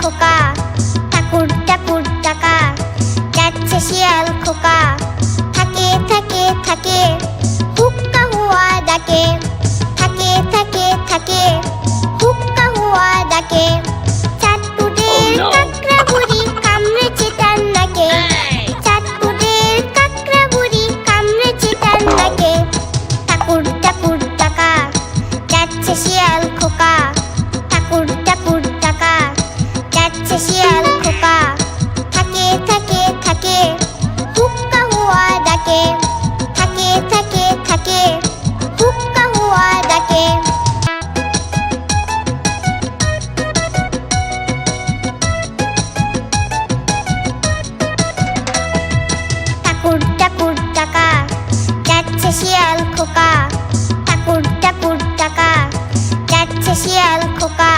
খোকা ঠাকুর ঠাকুর টাকা। যাচ্ছে শিয়াল খোকা থাকে থাকে থাকে হুক্কা হুয়া ডাকে। থাকে থাকে থাকে হুক্কা হুয়া ডাকে। চাঁদপুরের no. কাকড়া বুড়ি কামড়েছে তার নাকে। চাঁদপুরের কাকড়া বুড়ি কামড়েছে তার নাকে। ঠাকুর ঠাকুর টাকা। যাচ্ছে শিয়াল শিয়াল খোকা। টাকুর টাকুর টাকা যাচ্ছে শিয়াল খোকা।